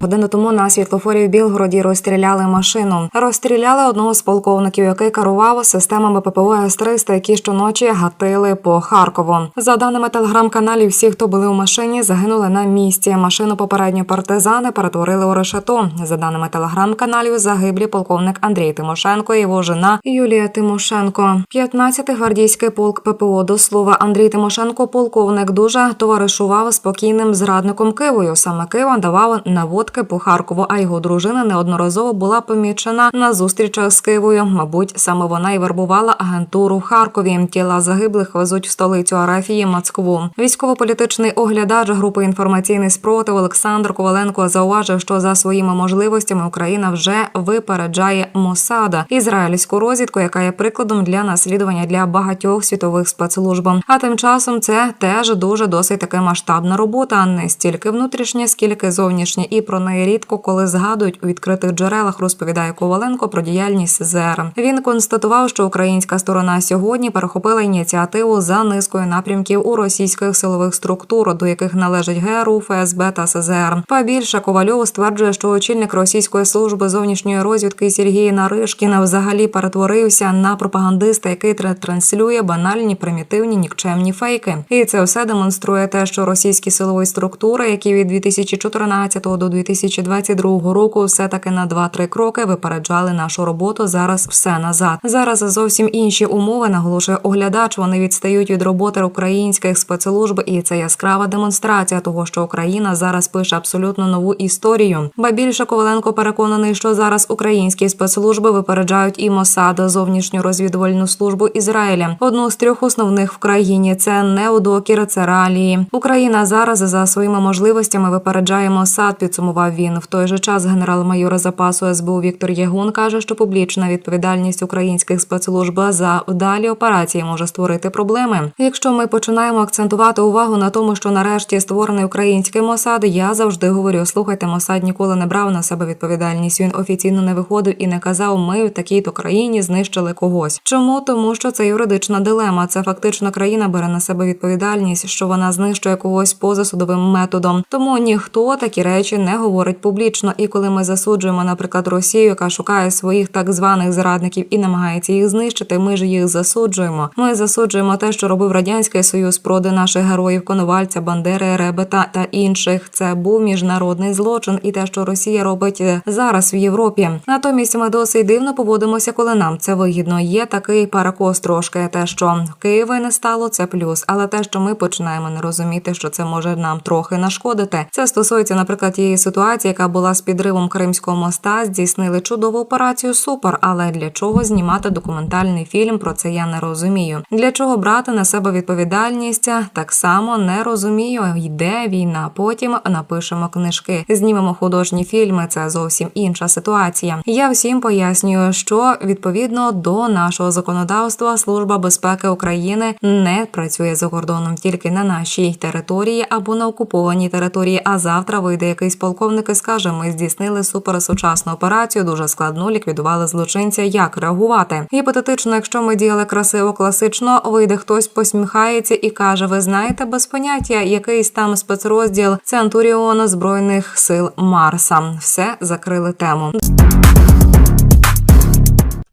Годину тому на світлофорі в Білгороді розстріляли машину. Розстріляли одного з полковників, який керував системами ППО С-300, які щоночі гатили по Харкову. За даними телеграм-каналів, всі, хто були у машині, загинули на місці. Машину попередньо партизани перетворили у решето. За даними телеграм-каналів, загиблі полковник Андрій Тимошенко і його жена Юлія Тимошенко. 15-й гвардійський полк ППО. До слова, Андрій Тимошенко, полковник, дуже товаришував спокійним зрадником Кивою. Саме Кива давав наводки по Харкову, а його дружина неодноразово була помічена на зустрічах з Кивою. Мабуть, саме вона і вербувала агентуру в Харкові. Тіла загиблих везуть в столицю Арафії Москву. Військово-політичний оглядач групи інформаційний спротив Олександр Коваленко зауважив, що за своїми можливостями Україна вже випереджає Мосада ізраїльську розвідку, яка є прикладом для наслідування для багатьох світових спецслужб. А тим часом це теж дуже досить таки масштабна робота, не стільки внутрішня, скільки зовнішня, і про неї рідко коли згадують у відкритих джерелах. Розповідає Коваленко про діяльність ЗР. Він констатував, що українська сторона сьогодні перехопила ініціативу за низкою напрямків у російських силових структур, до яких належать ГРУ, ФСБ та СЗР. Па більше Ковальов стверджує, що очільник російської служби зовнішньої розвідки Сергій Наришкін взагалі перетворився на пропагандиста, який тр- транслює банальні, примітивні, нікчемні фейки. І це все демонструє те, що російські силові структури, які від 2014 до 2022 року все таки на 2-3 кроки випереджали нашу роботу. Зараз все назад. Зараз зовсім інші умови наголошує оглядач. Вони відстають від роботи українських спецслужб, і це яскрава демонстрація того, що Україна зараз пише абсолютно нову історію. Ба більше Коваленко переконаний, що зараз українські спецслужби випереджають і Мосад, зовнішню розвідувальну службу Ізраїля. Одну з трьох основних в країні це неодокір, це реалії. Україна зараз за своїми можливостями випереджає Мосад. Підсумував він. В той же час генерал-майор запасу СБУ Віктор Ягун каже, що публічна відповідальність українських спецслужб за вдалі операції може створити проблеми. Якщо ми починаємо акцентувати увагу на тому, що нарешті створений український Мосад, я завжди говорю: слухайте, Мосад ніколи не брав на себе відповідальність. Він офіційно не виходив і не казав, ми в такій-то країні знищили когось. Чому? Тому що це юридична дилема. Це фактично країна бере на себе відповідальність, що вона знищує когось поза судовим методом. Тому ніхто такі речі не говорить публічно. І коли ми засуджуємо, наприклад, Росію, яка шукає своїх так званих зрадників і намагається їх знищити, ми ж їх засуджуємо. Ми засуджуємо те, що робив радянський союз проти наших героїв, Коновальця, Бандери, Ребета та інших. Це був міжнародний злочин, і те, що Росія робить е, зараз в Європі. Натомість ми досить дивно поводимося, коли нам це вигідно. Є такий паракос трошки. Те, що в Києві не стало, це плюс. Але те, що ми починаємо не розуміти, що це може нам трохи нашкодити. Це стосується, наприклад, тієї ситуації, яка була з підривом Кримського моста. Здійснили чудову операцію супер. Але для чого знімати документальний фільм? Про це я не розумію. Для чого брати на себе відповідальність? Так само не розумію. Йде війна. Потім напишемо книжки, знімемо художні фільми. Це зовсім інша ситуація. Я всім пояснюю, що відповідно до нашого законодавства служба безпеки України не працює за кордоном тільки на нашій території або на окупованій території. А завтра вийде якийсь полковник і скаже: ми здійснили суперсучасну операцію, дуже складну, ліквідували злочинця. Як реагувати? Гіпотетично, якщо ми діяли красиво, класично, вийде хтось посміхається і каже: Ви знаєте, без поняття, якийсь там спецрозділ Центуріона збройних сил Марса. Все закрили тему.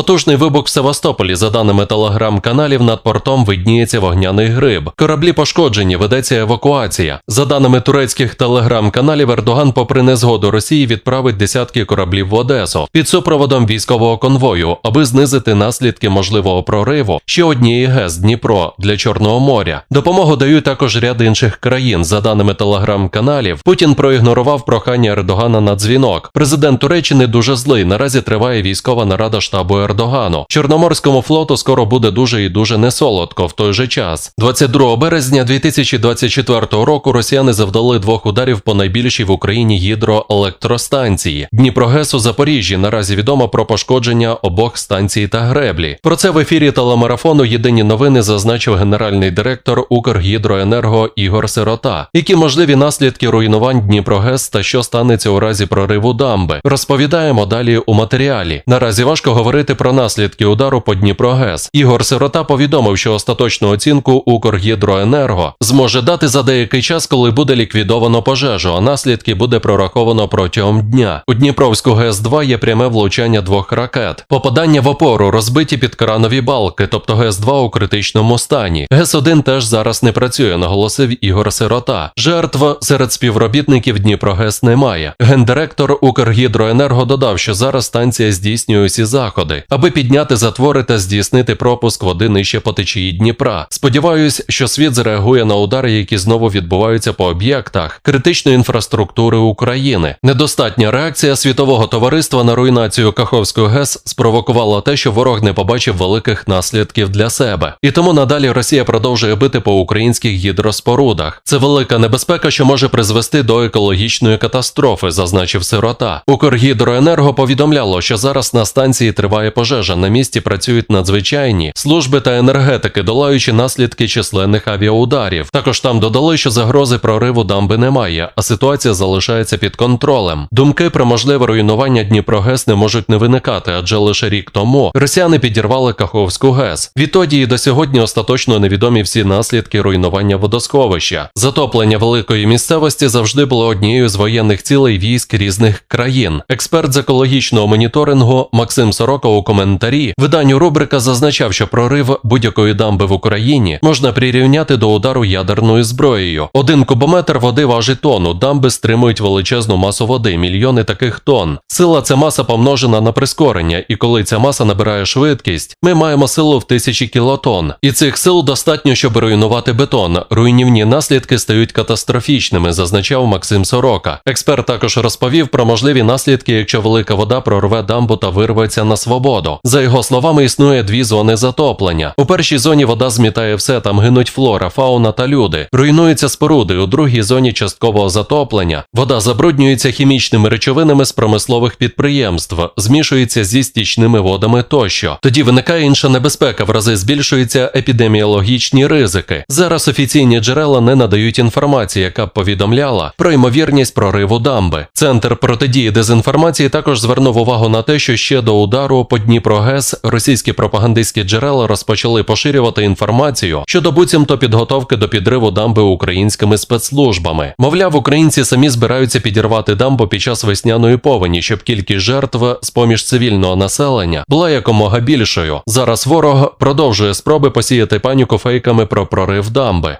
Потужний вибух в Севастополі, за даними телеграм-каналів, над портом видніється вогняний гриб. Кораблі пошкоджені, ведеться евакуація. За даними турецьких телеграм-каналів, Ердоган, попри незгоду Росії, відправить десятки кораблів в Одесу під супроводом військового конвою, аби знизити наслідки можливого прориву ще однієї ГЕС Дніпро для Чорного моря. Допомогу дають також ряд інших країн. За даними телеграм-каналів, Путін проігнорував прохання Ердогана на дзвінок. Президент Туреччини дуже злий. Наразі триває військова нарада штабу Ердогану. Чорноморському флоту скоро буде дуже і дуже несолодко в той же час. 22 березня 2024 року росіяни завдали двох ударів по найбільшій в Україні гідроелектростанції. Дніпрогес у Запоріжжі наразі відомо про пошкодження обох станцій та греблі. Про це в ефірі телемарафону Єдині новини зазначив генеральний директор Укргідроенерго Ігор Сирота. Які можливі наслідки руйнувань Дніпрогес та що станеться у разі прориву дамби? Розповідаємо далі у матеріалі. Наразі важко говорити говорити про наслідки удару по Дніпрогес. Ігор Сирота повідомив, що остаточну оцінку Укргідроенерго зможе дати за деякий час, коли буде ліквідовано пожежу, а наслідки буде прораховано протягом дня. У Дніпровську ГЕС 2 є пряме влучання двох ракет. Попадання в опору розбиті підкранові балки, тобто ГЕС 2 у критичному стані. ГЕС 1 теж зараз не працює, наголосив Ігор Сирота. Жертв серед співробітників Дніпрогес немає. Гендиректор Укргідроенерго додав, що зараз станція здійснює усі заходи, аби підняти затвори та здійснити пропуск води нижче по течії Дніпра. Сподіваюсь, що світ зреагує на удари, які знову відбуваються по об'єктах критичної інфраструктури України. Недостатня реакція світового товариства на руйнацію Каховської ГЕС спровокувала те, що ворог не побачив великих наслідків для себе. І тому надалі Росія продовжує бити по українських гідроспорудах. Це велика небезпека, що може призвести до екологічної катастрофи, зазначив сирота. Укргідроенерго повідомляло, що зараз на станції триває пожежа. На місці працюють надзвичайні служби та енергетики, долаючи наслідки численних авіаударів. Також там додали, що загрози прориву дамби немає, а ситуація залишається під контролем. Думки про можливе руйнування Дніпрогес не можуть не виникати, адже лише рік тому росіяни підірвали Каховську ГЕС. Відтоді і до сьогодні остаточно невідомі всі наслідки руйнування водосховища. Затоплення великої місцевості завжди було однією з воєнних цілей військ різних країн. Експерт з екологічного моніторингу Максим Сорока коментарі виданню рубрика зазначав, що прорив будь-якої дамби в Україні можна прирівняти до удару ядерною зброєю. Один кубометр води важить тонну, дамби стримують величезну масу води, мільйони таких тонн. Сила це маса помножена на прискорення, і коли ця маса набирає швидкість, ми маємо силу в тисячі кілотон. І цих сил достатньо, щоб руйнувати бетон. Руйнівні наслідки стають катастрофічними, зазначав Максим Сорока. Експерт також розповів про можливі наслідки, якщо велика вода прорве дамбу та вирветься на свободу. За його словами, існує дві зони затоплення. У першій зоні вода змітає все, там гинуть флора, фауна та люди. Руйнуються споруди. У другій зоні часткового затоплення. Вода забруднюється хімічними речовинами з промислових підприємств, змішується зі стічними водами тощо. Тоді виникає інша небезпека, в рази збільшуються епідеміологічні ризики. Зараз офіційні джерела не надають інформації, яка б повідомляла про ймовірність прориву дамби. Центр протидії дезінформації також звернув увагу на те, що ще до удару Дніпрогес російські пропагандистські джерела розпочали поширювати інформацію щодо буцімто підготовки до підриву дамби українськими спецслужбами. Мовляв, українці самі збираються підірвати дамбу під час весняної повені, щоб кількість жертв з поміж цивільного населення була якомога більшою. Зараз ворог продовжує спроби посіяти паніку фейками про прорив дамби.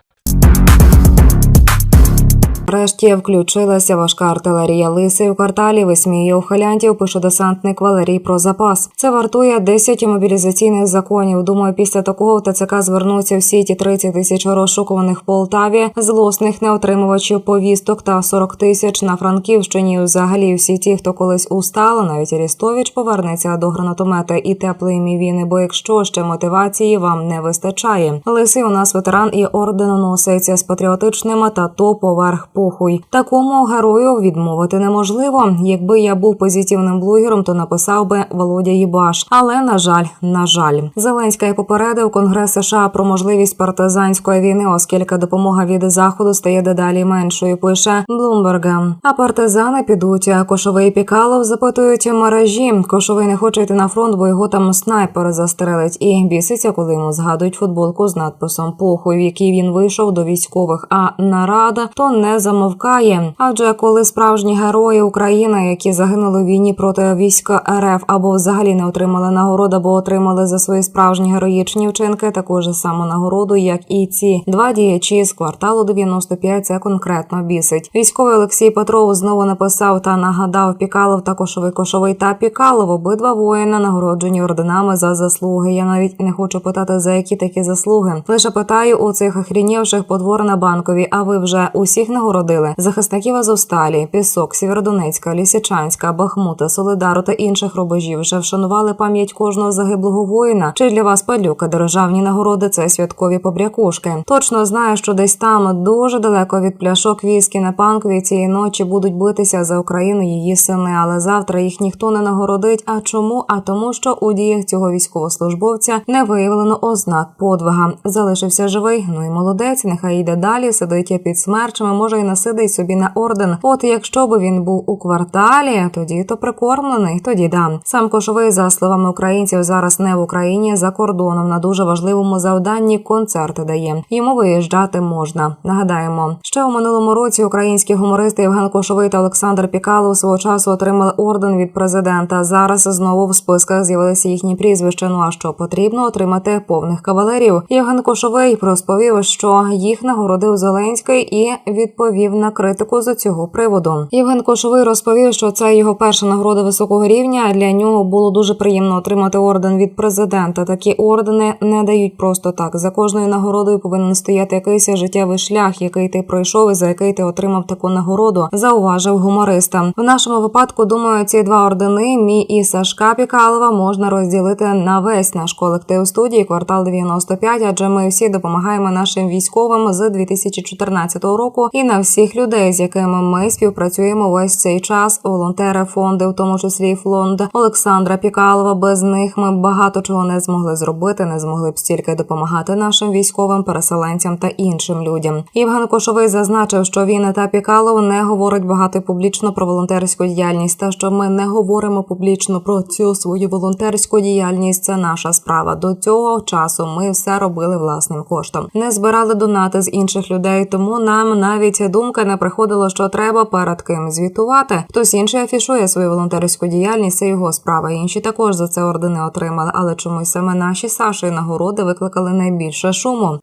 Врешті включилася важка артилерія лиси у кварталі. Висміює ухилянтів, пише десантник Валерій про запас. Це вартує 10 мобілізаційних законів. Думаю, після такого в ТЦК звернуться всі ті 30 тисяч розшукуваних в Полтаві, злосних неотримувачів повісток та 40 тисяч на Франківщині. Взагалі, всі ті, хто колись устала, навіть Арістович повернеться до гранатомета і теплої мівіни. Бо якщо ще мотивації вам не вистачає, лисий у нас ветеран і орденоносець з патріотичними та то поверх похуй. Такому герою відмовити неможливо. Якби я був позитивним блогером, то написав би Володя Єбаш. Але на жаль, на жаль, Зеленський попередив Конгрес США про можливість партизанської війни, оскільки допомога від заходу стає дедалі меншою. Пише Блумберга. А партизани підуть. Кошовий Пікалов запитують мережі. Кошовий не хоче йти на фронт, бо його там снайпер застрелить. І біситься, коли йому згадують футболку з надписом похуй, в якій він вийшов до військових. А нарада то не замовкає. Адже коли справжні герої України, які загинули в війні проти війська РФ або взагалі не отримали нагороду, або отримали за свої справжні героїчні вчинки, таку ж саму нагороду, як і ці два діячі з кварталу 95, це конкретно бісить. Військовий Олексій Петров знову написав та нагадав Пікалов та Кошовий Кошовий та Пікалов. Обидва воїна нагороджені орденами за заслуги. Я навіть не хочу питати за які такі заслуги. Лише питаю у цих охрінівших подвор на банкові. А ви вже усіх нагородили захисників Азовсталі, Пісок, Сєвєродонецька, Лісичанська, Бахмута, Солидару та інших рубежів вже вшанували пам'ять кожного загиблого воїна. Чи для вас падлюка державні нагороди це святкові побрякушки? Точно знаю, що десь там дуже далеко від пляшок віскі на панкові цієї ночі будуть битися за Україну її сини, але завтра їх ніхто не нагородить. А чому? А тому, що у діях цього військовослужбовця не виявлено ознак подвига. Залишився живий. Ну і молодець, нехай йде далі, сидить під смерчами, може й не собі на орден. От якщо би він був у кварталі, тоді то прикормлений, тоді да. Сам кошовий, за словами українців, зараз не в Україні, за кордоном на дуже важливому завданні концерти дає. Йому виїжджати можна. Нагадаємо, ще у минулому році українські гумористи Євген Кошовий та Олександр Пікалов свого часу отримали орден від президента. Зараз знову в списках з'явилися їхні прізвища. Ну а що потрібно отримати повних кавалерів? Євген Кошовий розповів, що їх нагородив Зеленський і відповів на критику з цього приводу. Євген Кошовий розповів, що це його перша нагорода високого рівня. Для нього було дуже приємно отримати орден від президента. Такі ордени не дають просто так. За кожною нагородою повинен стояти якийсь життєвий шлях, який ти пройшов і за який ти отримав таку нагороду. Зауважив гумориста. В нашому випадку думаю, ці два ордени мій і Сашка Пікалова можна розділити на весь наш колектив студії квартал 95, адже ми всі допомагаємо нашим військовим з 2014 року і на всіх людей, з якими ми співпрацюємо весь цей час. Волонтери, фонди, в тому числі і фонд Олександра Пікалова. Без них ми багато чого не змогли зробити, не змогли б стільки допомагати нашим військовим, переселенцям та іншим людям. Євген Кошовий зазначив, що він та Пікалов не говорить багато публічно про волонтерську діяльність, та що ми не говоримо публічно про цю свою волонтерську діяльність. Це наша справа. До цього часу ми все робили власним коштом. Не збирали донати з інших людей, тому нам навіть думка не приходило, що треба перед ким звітувати. Хтось інший афішує свою волонтерську діяльність, це його справа. Інші також за це ордени отримали, але чомусь саме наші Саші нагороди викликали найбільше шуму.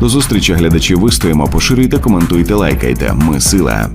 До зустрічі глядачі вистоїмо, поширюйте, коментуйте, лайкайте. Ми сила.